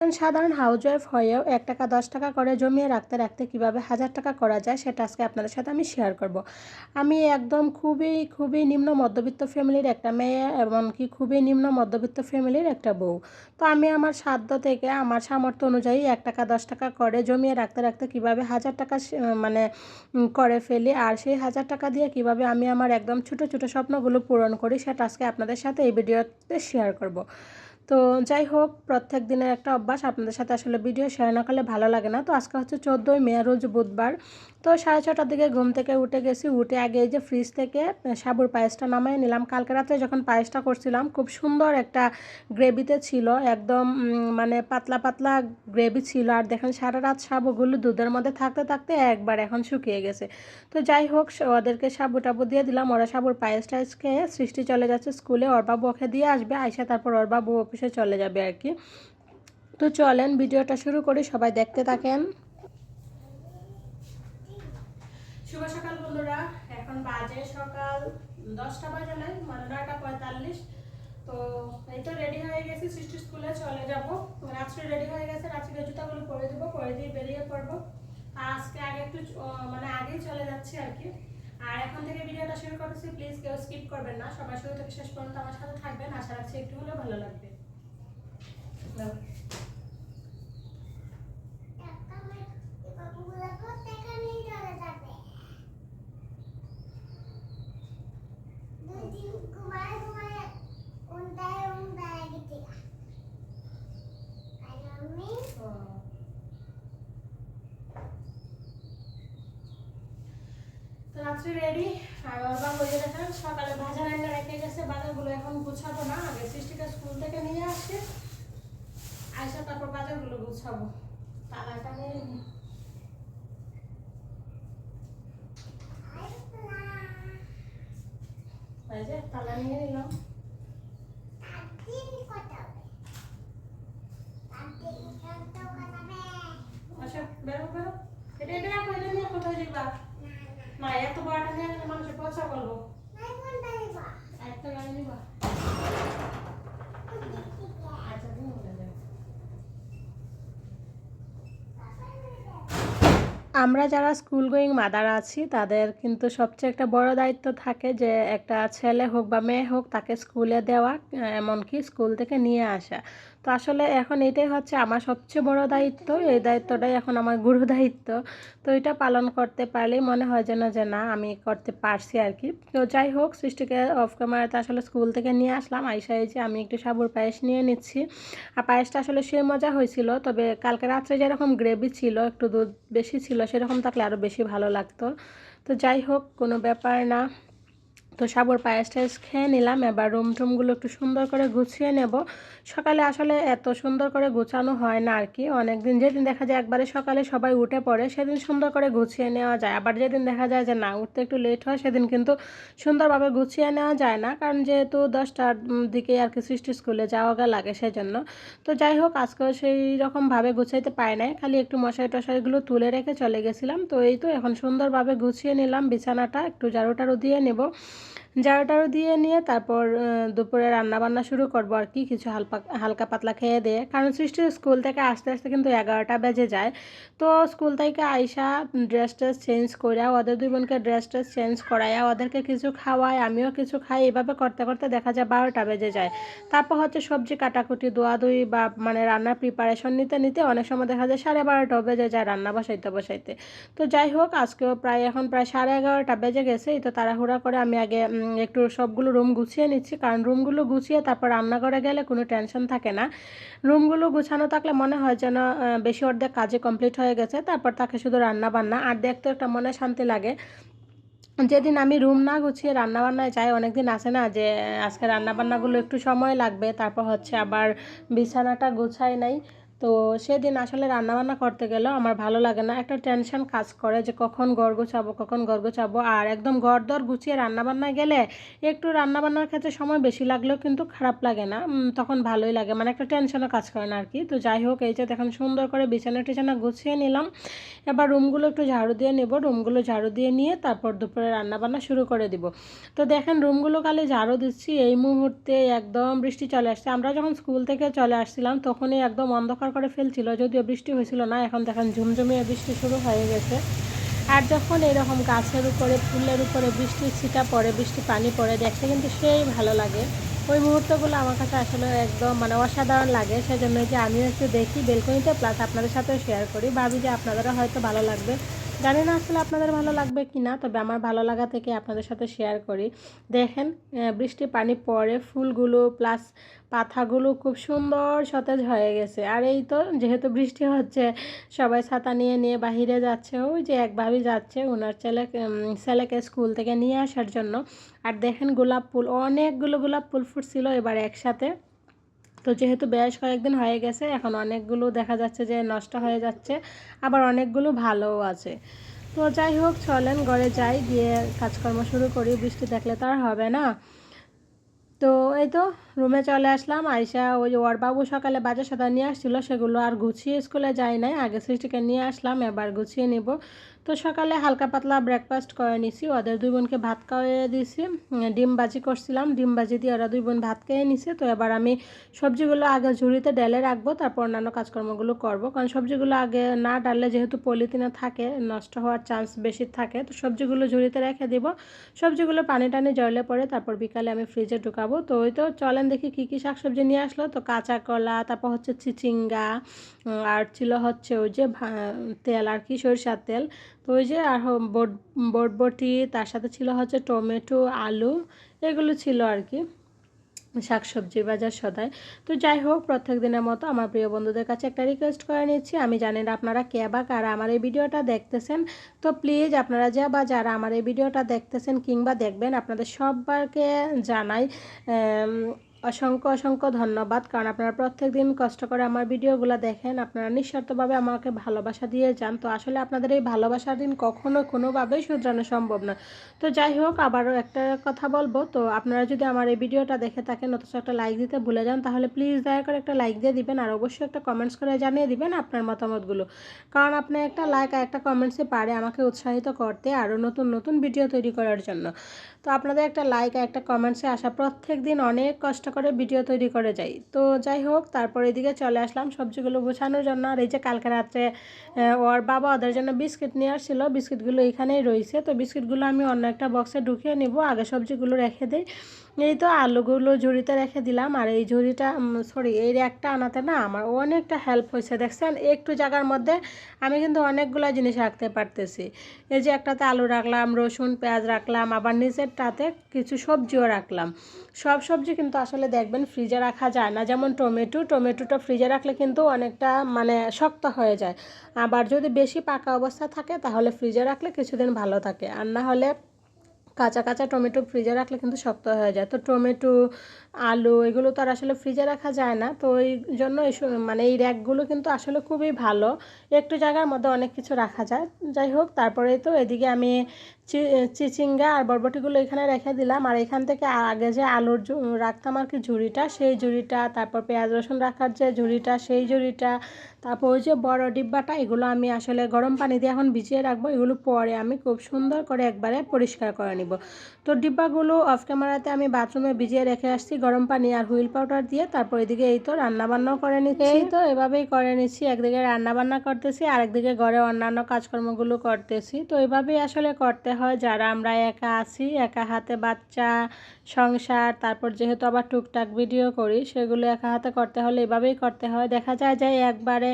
সাধারণ হাউসওয়াইফ হয়েও এক টাকা, দশ টাকা করে জমিয়ে রাখতে রাখতে কীভাবে হাজার টাকা করা যায় সেটা আজকে আপনাদের সাথে আমি শেয়ার করব। আমি একদম খুবই খুবই নিম্ন মধ্যবিত্ত ফ্যামিলির একটা মেয়ে এমনকি খুবই নিম্ন মধ্যবিত্ত ফ্যামিলির একটা বউ তো আমি আমার সাধ্য থেকে, আমার সামর্থ্য অনুযায়ী এক টাকা, দশ টাকা করে জমিয়ে রাখতে রাখতে কীভাবে হাজার টাকা মানে করে ফেলি আর সেই হাজার টাকা দিয়ে কীভাবে আমি আমার একদম ছোটো ছোটো স্বপ্নগুলো পূরণ করি সেটা আজকে আপনাদের সাথে এই ভিডিওতে শেয়ার করব। তো যাই হোক, প্রত্যেক দিনের একটা অভ্যাস। আপনাদের সাথে আসলে ভিডিও শেয়ার না করলে ভালো লাগে না। তো আজকে হচ্ছে চোদ্দোই মে, রোজ বুধবার। তো সাড়ে ছটার দিকে ঘুম থেকে উঠে গেছি। উঠে আগে যে ফ্রিজ থেকে সাবুর পায়েসটা নামাই নিলাম। কালকে রাত্রে যখন পায়েসটা করছিলাম, খুব সুন্দর একটা গ্রেভিতে ছিল, একদম মানে পাতলা পাতলা গ্রেভি ছিল। আর দেখেন, সারা রাত সাবুগুলো দুধের মধ্যে থাকতে থাকতে একবার এখন শুকিয়ে গেছে। তো যাই হোক ওদেরকে সাবু টাবু দিয়ে দিলাম। ওরা সাবুর পায়েস টায়েস খেয়ে সৃষ্টি চলে যাচ্ছে স্কুলে। ওর বাবু ওকে দিয়ে আসবে, আইসা তারপর ওর বাবু অফিসে চলে যাবে আর কি। তো চলেন, ভিডিওটা শুরু করি। সবাই দেখতে থাকেন। শুভ সকাল বন্ধুরা। এখন বাজে সকাল দশটা বাজে নাই মানে নয়টা পঁয়তাল্লিশ। তো এই তো রেডি হয়ে গেছি, সৃষ্টি স্কুলে চলে যাব। রাত্রে রেডি হয়ে গেছে রাত্রে জুতাগুলো পরে দেবো, পরে দিয়ে বেরিয়ে পড়ব। আজকে আগে একটু মানে আগেই চলে যাচ্ছি আর কি। আর এখন থেকে ভিডিওটা শুরু করতেছি প্লিজ কেউ স্কিপ করবেন না। সবাই শুরু থেকে শেষ পর্যন্ত আমার সাথে থাকবেন। আশা রাখছি একটু হলেও ভালো লাগবে। রাত্রি রেডি আর বাবা ওই দেখেন সকালে ভাজা রান্না রেখে গেছে, বাজারগুলো এখন গুছাবো না, আগে সৃষ্টিকে স্কুল থেকে নিয়ে আসছে আইসা তারপর বাজারগুলো গুছাবো। তালাটা নিয়ে তালা নিয়ে নিলাম। আচ্ছা বেরো বেরো। এটা এটা কোথায় যাবা? এত মানুষের পচা আচ্ছা আমরা যারা স্কুল গোয়িং মাদার আছি, তাদের কিন্তু সবচেয়ে একটা বড় দায়িত্ব থাকে যে, একটা ছেলে হোক বা মেয়ে হোক, তাকে স্কুলে দেওয়া, এমনকি স্কুল থেকে নিয়ে আসা। তো আসলে এখন এটাই হচ্ছে আমার সবচেয়ে বড় দায়িত্ব। এই দায়িত্বটাই এখন আমার গুরু দায়িত্ব। তো এটা পালন করতে পারলেই মনে হয় যেন যে না, আমি করতে পারছি আর কি তো যাই হোক, সৃষ্টিকে অফ ক্যামেরাতে আসলে স্কুল থেকে নিয়ে আসলাম। আইসা যে আমি একটু সাবুর পায়েস নিয়ে নিচ্ছি। আর পায়েসটা আসলে সে মজা হয়েছিল, তবে কালকে রাত্রে যেরকম গ্রেভি ছিল, একটু দুধ বেশি ছিল, সেরকম থাকলে আরও বেশি ভালো লাগতো। তো যাই হোক, কোনো ব্যাপার না। তো সাবর পায়েস টায়েস খেয়ে নিলাম। এবার রুম টুমগুলো একটু সুন্দর করে গুছিয়ে নেব। সকালে আসলে এত সুন্দর করে গুছানো হয় না আর কি অনেক দিন যেদিন দেখা যায় একবারে সকালে সবাই উঠে পড়ে, সেদিন সুন্দর করে গুছিয়ে নেওয়া যায়। আবার যেদিন দেখা যায় যে না, উঠতে একটু লেট হয়, সেদিন কিন্তু সুন্দরভাবে গুছিয়ে নেওয়া যায় না। কারণ যেহেতু দশটার দিকে আর কি সৃষ্টি স্কুলে যাওয়া গা লাগে সেজন্য। তো যাই হোক, আজকেও সেই রকমভাবে গুছাইতে পায় নাই। খালি একটু মশাই টশাইগুলো তুলে রেখে চলে গেছিলাম। তো এই তো এখন সুন্দরভাবে গুছিয়ে নিলাম বিছানাটা। একটু ঝাড়ু টাড়ু দিয়ে নেব। ঝাড়ু দিয়ে নিয়ে তারপর দুপুরে রান্নাবান্না শুরু করব আর কি, কিছু হালকা হালকা পাতলা খেয়ে দিয়ে। কারণ সৃষ্টি স্কুল থেকে আস্তে আস্তে কিন্তু এগারোটা বেজে যায়। তো স্কুল থেকে আইসা ড্রেস ট্রেস চেঞ্জ করে ওদের দুই বোনকে ড্রেস ট্রেস চেঞ্জ করাইয়া ওদেরকে কিছু খাওয়ায় আমিও কিছু খাই। এভাবে করতে করতে দেখা যায় বারোটা বেজে যায়। তারপর হচ্ছে সবজি কাটাকুটি, দোয়াদুই বা মানে রান্নার প্রিপারেশন নিতে নিতে অনেক সময় দেখা যায় সাড়ে বারোটাও বেজে যায় রান্না বসাইতে বসাইতে। তো যাই হোক, আজকেও প্রায়, এখন প্রায় সাড়ে এগারোটা বেজে গেছে। এই তো তাড়াহুড়া করে আমি আগে একটু সবগুলো রুম গুছিয়ে নিচ্ছি। কারণ রুমগুলো গুছিয়ে তারপর রান্নাঘরে গেলে কোনো টেনশন থাকে না। রুমগুলো গুছানো থাকলে মনে হয় যেন বেশি অর্ধেক কাজে কমপ্লিট হয়ে গেছে। তারপর তাকে শুধু রান্না বান্না আর দেখতে একটা মনে শান্তি লাগে। যেদিন আমি রুম না গুছিয়ে রান্নাবান্নায় যাই অনেক দিন আসে না যে আজকে রান্নাবান্নাগুলো একটু সময় লাগবে। তারপর হচ্ছে আবার বিছানাটা গুছাই নাই। তো সেদিন আসলে রান্নাবান্না করতে গেলেও আমার ভালো লাগে না। একটা টেনশন কাজ করে যে কখন গড় গুছাবো, কখন গড় গুছাবো। আর একদম গড় দর গুছিয়ে রান্নাবান্নায় গেলে একটু রান্নাবান্নার ক্ষেত্রে সময় বেশি লাগলেও কিন্তু খারাপ লাগে না। তখন ভালোই লাগে। মানে একটা টেনশনও কাজ করে না আর কি তো যাই হোক, এই যে দেখুন সুন্দর করে বিছানা টিছানা গুছিয়ে নিলাম। এবার রুমগুলো একটু ঝাড়ু দিয়ে নেব। রুমগুলো ঝাড়ু দিয়ে নিয়ে তারপর দুপুরে রান্নাবান্না শুরু করে দিব। তো দেখেন রুমগুলো কালে ঝাড়ু দিচ্ছি। এই মুহূর্তে একদম বৃষ্টি চলে আসছে। আমরা যখন স্কুল থেকে চলে আসছিলাম, তখনই একদম অন্ধকার অন্ধকার করে ফেলছিল, যদিও বৃষ্টি হয়েছিল না, এখন দেখেন ঝুমঝুমিয়ে বৃষ্টি শুরু হয়ে গেছে। আর যখন এরকম গাছের উপরে, ফুলের উপরে বৃষ্টির ছিটা পড়ে, বৃষ্টি পানি পড়ে, দেখতে কিন্তু সেই ভালো লাগে। ওই মুহূর্তগুলো আমার কাছে আসলে একদম মানে অসাধারণ লাগে সেজন্য যে আমিও একটু দেখি, বেলকনিতে প্লাস আপনাদের সাথেও শেয়ার করি। ভাবি যে আপনাদেরও হয়তো ভালো লাগবে। জানি না আসলে আপনাদের ভালো লাগবে কি না, তবে আমার ভালো লাগা থেকে আপনাদের সাথে শেয়ার করি। দেখেন বৃষ্টি পানি পড়ে ফুলগুলো প্লাস পাতাগুলো খুব সুন্দর সতেজ হয়ে গেছে। আর এই তো যেহেতু বৃষ্টি হচ্ছে, সবাই ছাতা নিয়ে নিয়ে বাহিরে যাচ্ছে, ওই যে একভাবেই যাচ্ছে ওনার ছেলে ছেলেকে স্কুল থেকে নিয়ে আসার জন্য। আর দেখেন গোলাপ ফুল, অনেকগুলো গোলাপ ফুল ফুটছিল এবার একসাথে। তো যেহেতু বেশ কয়েকদিন হয়ে গেছে, এখন অনেকগুলো দেখা যাচ্ছে যে নষ্ট হয়ে যাচ্ছে, আবার অনেকগুলো ভালোও আছে। তো যাই হোক, চলেন ঘরে যাই, গিয়ে কাজকর্ম শুরু করি, বৃষ্টি দেখলে তো আর হবে না। তো এই তো রুমে চলে আসলাম আয়সা ওই ওর বাবু সকালে বাজার সাদা নিয়ে আসছিল, সেগুলো আর গুছিয়ে স্কুলে যাই নাই। আগে সৃষ্টিকে নিয়ে আসলাম, এবার গুছিয়ে নিব। তো সকালে হালকা পাতলা ব্রেকফাস্ট করে নিছি, ওদের দুই বোনকে ভাত খাওয়াই দিয়েছি ডিম বাজি করছিলাম, ডিম বাজি দিয়ে ওরা দুই বোন ভাত খেয়ে নিছে। তো এবার আমি সবজিগুলো আগে ঝুড়িতে ডেলে রাখব, তারপর অন্যান্য কাজকর্মগুলো করব। কারণ সবজিগুলো আগে না ডাললে যেহেতু পলিথিনে থাকে, নষ্ট হওয়ার চান্স বেশি থাকে। তো সবজিগুলো ঝুড়িতে রেখে দিব। সবজিগুলো পানি টানি জলে পরে তারপর বিকালে আমি ফ্রিজে ঢুকাবো। তো ওই তো চলেন দেখি কী কী শাকসবজি নিয়ে আসলো? তো কাঁচা কলা, তারপর হচ্ছে চিচিঙ্গা আর ছিল হচ্ছে ওই যে তেল আর কি, সরিষার তেল। তো ওই যে আর বট, বটবটি, তার সাথে ছিল হচ্ছে টমেটো, আলু, এগুলো ছিল আর কি শাকসবজির বাজার সদায় তো যাই হোক, প্রত্যেক দিনের মতো আমার প্রিয় বন্ধুদের কাছে একটা রিকোয়েস্ট করে নিচ্ছি। আমি জানি না আপনারা কে বা কারা আমার এই ভিডিওটা দেখতেছেন। তো প্লিজ আপনারা যা বা যারা আমার এই ভিডিওটা দেখতেছেন কিংবা দেখবেন, আপনাদের সবাইকে জানাই অসংখ্য অসংখ্য ধন্যবাদ। কারণ আপনারা প্রত্যেক দিন কষ্ট করে আমার ভিডিওগুলো দেখেন, আপনারা নিঃস্বার্থভাবে আমাকে ভালোবাসা দিয়ে যান। তো আসলে আপনাদের এই ভালোবাসার দিন কখনো কোনোভাবেই শুধরানো সম্ভব না। তো যাই হোক, আবারও একটা কথা বলব। তো আপনারা যদি আমার এই ভিডিওটা দেখে থাকেন, অথচ একটা লাইক দিতে ভুলে যান, তাহলে প্লিজ দয়া করে একটা লাইক দিয়ে দিবেন আর অবশ্যই একটা কমেন্টস করে জানিয়ে দিবেন আপনার মতামতগুলো। কারণ আপনার একটা লাইক আর একটা কমেন্টসে পারে আমাকে উৎসাহিত করতে আরও নতুন নতুন ভিডিও তৈরি করার জন্য। তো আপনাদের একটা লাইক আর একটা কমেন্টসে আসা প্রত্যেক দিন অনেক কষ্ট করে ভিডিও তৈরি করে যাই। তো যাই হোক, তারপর এদিকে চলে আসলাম সবজিগুলো গুছানোর জন্য। আর এই যে কালকে রাত্রে ওর বাবা ওদের জন্য বিস্কিট নিয়ে আসছিল। বিস্কিটগুলো এখানেই রয়েছে। তো বিস্কিটগুলো আমি অন্য একটা বক্সে ঢুকিয়ে নিব। আগে সবজিগুলো রেখে দিই। এই তো আলুগুলো ঝুড়িতে রেখে দিলাম। আর এই ঝুড়িটা সরি এই একটা আনাতে না আমার অনেকটা হেল্প হয়েছে। দেখছেন? একটু জায়গার মধ্যে আমি কিন্তু অনেকগুলো জিনিস রাখতে পারতেছি। এই যে একটাতে আলু রাখলাম, রসুন, পেঁয়াজ রাখলাম, আবার নিচেরটাতে কিছু সবজিও রাখলাম। সব সবজি কিন্তু আসলে দেখবেন ফ্রিজে রাখা যায় না। যেমন টমেটো, টমেটোটা ফ্রিজে রাখলে কিন্তু অনেকটা মানে শক্ত হয়ে যায়। আবার যদি বেশি পাকা অবস্থা থাকে তাহলে ফ্রিজে রাখলে কিছুদিন ভালো থাকে। আর না হলে কাঁচা কাঁচা টমেটো ফ্রিজে রাখলে কিন্তু শক্ত হয়ে যায়। তো টমেটো, আলু এগুলো তো আর আসলে ফ্রিজে রাখা যায় না। তো এই জন্য এই মানে এই র্যাকগুলো কিন্তু আসলে খুবই ভালো। একটু জায়গার মধ্যে অনেক কিছু রাখা যায়। যাই হোক তারপরে তো এদিকে আমি চিচিঙ্গা আর বরবটিগুলো এখানে রেখে দিলাম। আর এখান থেকে আগে যে আলুর রাখতাম আর কি ঝুড়িটা, সেই ঝুড়িটা, তারপর পেঁয়াজ রসুন রাখার যে ঝুড়িটা, সেই ঝুড়িটা তারপর ওই যে বড় ডিব্বাটা, এগুলো আমি আসলে গরম পানি দিয়ে এখন ভিজিয়ে রাখব। এগুলো পরে আমি খুব সুন্দর করে একবারে পরিষ্কার করে নিব। তো ডিব্বাগুলো অফ ক্যামেরাতে আমি বাথরুমে ভিজিয়ে রেখে আসছি গরম পানি আর হুইল পাউডার দিয়ে। তারপর এদিকে এই তো রান্নাবান্নাও করে নিচ্ছি। এই তো এভাবেই করে নিচ্ছি। একদিকে রান্নাবান্না করতেছি আর একদিকে ঘরে অন্যান্য কাজকর্মগুলো করতেছি। তো এভাবেই আসলে করতে হয় যারা আমরা একা আছি একা হাতে বাচ্চা সংসার তারপর যেহেতু আবার টুকটাক ভিডিও করি সেগুলো একা হাতে করতে হলে এভাবেই করতে হয়। দেখা যায় যে একবারে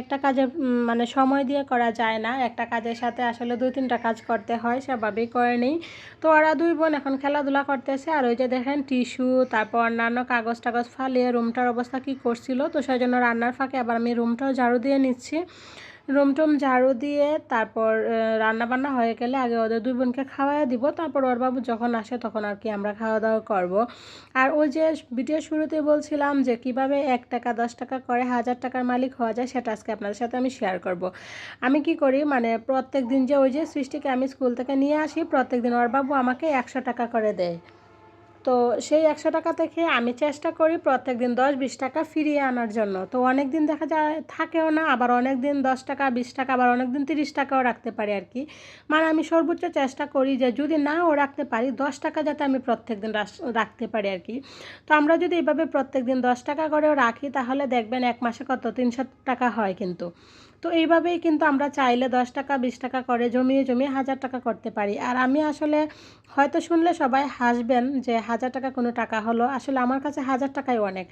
একটা কাজে মানে সময় দিয়ে করা যায় না। একটা কাজের সাথে আসলে দুই তিনটা কাজ করতে হয় সেভাবেই করে নেই। তো ওরা দুই বোন এখন খেলাধুলা করতেছে। আর ওই যে দেখেন টিস্যু, তারপর অন্যান্য কাগজ টাগজ ফালিয়ে রুমটার অবস্থা কি করছিল? তো সেই জন্য রান্নার ফাঁকে আবার আমি রুমটাও ঝাড়ু দিয়ে নিচ্ছি। রুম টুম ঝাড়ু দিয়ে তারপর রান্না বান্না হয়ে গেলে আগে ওদের দুই বোনকে খাওয়াই দিব। তারপর ওর বাবু যখন আসে তখন আর কি আমরা খাওয়া দাওয়া করব। আর ওই যে ভিডিও শুরুতে বলছিলাম যে কীভাবে এক টাকা, দশ টাকা করে হাজার টাকার মালিক হওয়া যায়, সেটা আজকে আপনাদের সাথে আমি শেয়ার করব। আমি কি করি মানে প্রত্যেক দিন যে ওই যে সৃষ্টিকে আমি স্কুল থেকে নিয়ে আসি প্রত্যেক দিন ওর বাবু আমাকে একশো টাকা করে দেয়। তো সেই একশো টাকা থেকে আমি চেষ্টা করি প্রত্যেক দিন দশ, বিশ টাকা ফিরিয়ে আনার জন্য। তো অনেক দিন দেখা যায় থাকেও না, আবার অনেক দিন দশ টাকা, বিশ টাকা, আবার অনেক দিন তিরিশ টাকাও রাখতে পারি আর কি। মানে আমি সর্বোচ্চ চেষ্টা করি যে যদি নাও রাখতে পারি, দশ টাকা যাতে আমি প্রত্যেক দিন রাখতে পারি আর কি। তো আমরা যদি এভাবে প্রত্যেক দিন দশ টাকা করেও রাখি, তাহলে দেখবেন এক মাসে কত? তিনশো টাকা হয় কিন্তু। তো এইভাবেই কিন্তু আমরা চাইলে দশ টাকা, বিশ টাকা করে জমিয়ে জমিয়ে হাজার টাকা করতে পারি। আর আমি আসলে হয়তো শুনলে সবাই হাসবেন যে হাজার টাকা কোনো টাকা হলো। আসলে আমার কাছে হাজার টাকাই অনেক।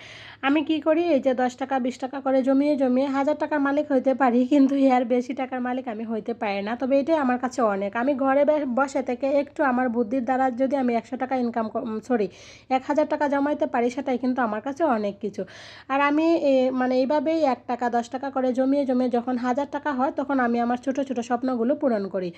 আমি কি করি? এই যে দশ টাকা, বিশ টাকা করে জমিয়ে জমিয়ে হাজার টাকার মালিক হইতে পারি, কিন্তু এর বেশি টাকার মালিক আমি হইতে পারি না। তবে এটাই আমার কাছে অনেক। আমি ঘরে বসে থেকে একটু আমার বুদ্ধির দ্বারা যদি আমি একশো টাকা ইনকাম সরি এক হাজার টাকা জমাইতে পারি, সেটাই কিন্তু আমার কাছে অনেক কিছু। আর আমি মানে এইভাবেই এক টাকা, দশ টাকা করে জমিয়ে জমিয়ে যখন হাজার টাকা হয় তখন আমি আমার ছোট ছোট স্বপ্নগুলো পূরণ করি।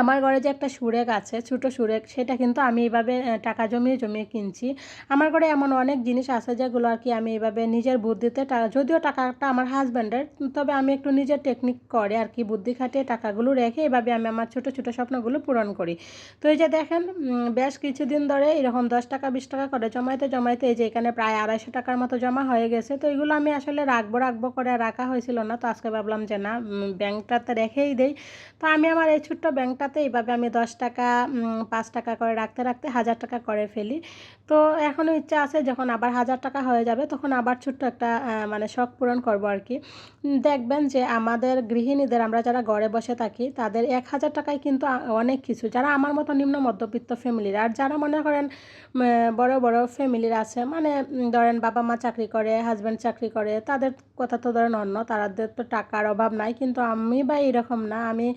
আমার ঘরে যে একটা সুরেক আছে, ছোটো সুরেক, সেটা কিন্তু আমি এইভাবে টাকা জমিয়ে জমিয়ে কিনছি। আমার ঘরে এমন অনেক জিনিস আছে যেগুলো আর কি আমি এইভাবে নিজের বুদ্ধিতে যদিও টাকাটা আমার হাজব্যান্ডের তবে আমি একটু নিজের টেকনিক করে আর কি বুদ্ধি খাটিয়ে টাকাগুলো রেখে এভাবে আমি আমার ছোটো ছোটো স্বপ্নগুলো পূরণ করি। তো এই যে দেখেন বেশ কিছুদিন ধরে এরকম দশ টাকা, বিশ টাকা করে জমাইতে জমাইতে এই যে এখানে প্রায় আড়াইশো টাকার মতো জমা হয়ে গেছে। তো এগুলো আমি আসলে রাখব রাখব করে রাখা হয়েছিল না। তো আজকে ভাবলাম যে না ব্যাংকটাতে রেখেই দেই। তো আমি আমার এই ছোট্ট ব্যাংকটা টাকাতে এইভাবে আমি দশ টাকা পাঁচ টাকা করে রাখতে রাখতে হাজার টাকা করে ফেলি। তো এখনও ইচ্ছা আছে যখন আবার হাজার টাকা হয়ে যাবে তখন আবার ছোট্ট একটা মানে শখ পূরণ করব আর কি। দেখবেন যে আমাদের গৃহিণীদের আমরা যারা ঘরে বসে থাকি তাদের এক হাজার টাকায় কিন্তু অনেক কিছু। যারা আমার মতো নিম্ন মধ্যবিত্ত ফ্যামিলির আর যারা মনে করেন বড় বড় ফ্যামিলির আছে মানে ধরেন বাবা মা চাকরি করে হাজব্যান্ড চাকরি করে, তাদের কথা তো ধরেন অন্য তাদের তো টাকার অভাব নাই। কিন্তু আমি বা এরকম না, আমি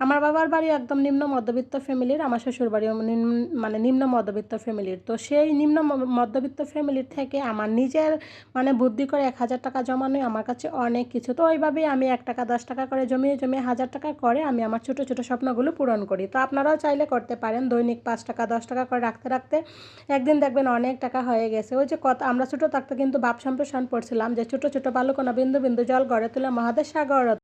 আমার বাবার বাড়ি একদম নিম্ন মধ্যবিত্ত ফ্যামিলির, আমার শ্বশুর বাড়িও মানে নিম্ন মধ্যবিত্ত ফ্যামিলির। তো সেই নিম্ন মধ্যবিত্ত ফ্যামিলির থেকে আমার নিজের মানে বুদ্ধি করে এক হাজার টাকা জমানোই আমার কাছে অনেক কিছু। তো ওইভাবেই আমি এক টাকা, দশ টাকা করে জমিয়ে জমিয়ে হাজার টাকা করে আমি আমার ছোটো ছোটো স্বপ্নগুলো পূরণ করি। তো আপনারাও চাইলে করতে পারেন দৈনিক পাঁচ টাকা, দশ টাকা করে রাখতে রাখতে। একদিন দেখবেন অনেক টাকা হয়ে গেছে। ওই যে কত, আমরা ছোটো থাকতে কিন্তু বাপ সম্প্রসারণ পড়ছিলাম যে ছোটো ছোটো বালুকোনা বিন্দু বিন্দু জল গড়ে তুলে মহাদেশ সাগর।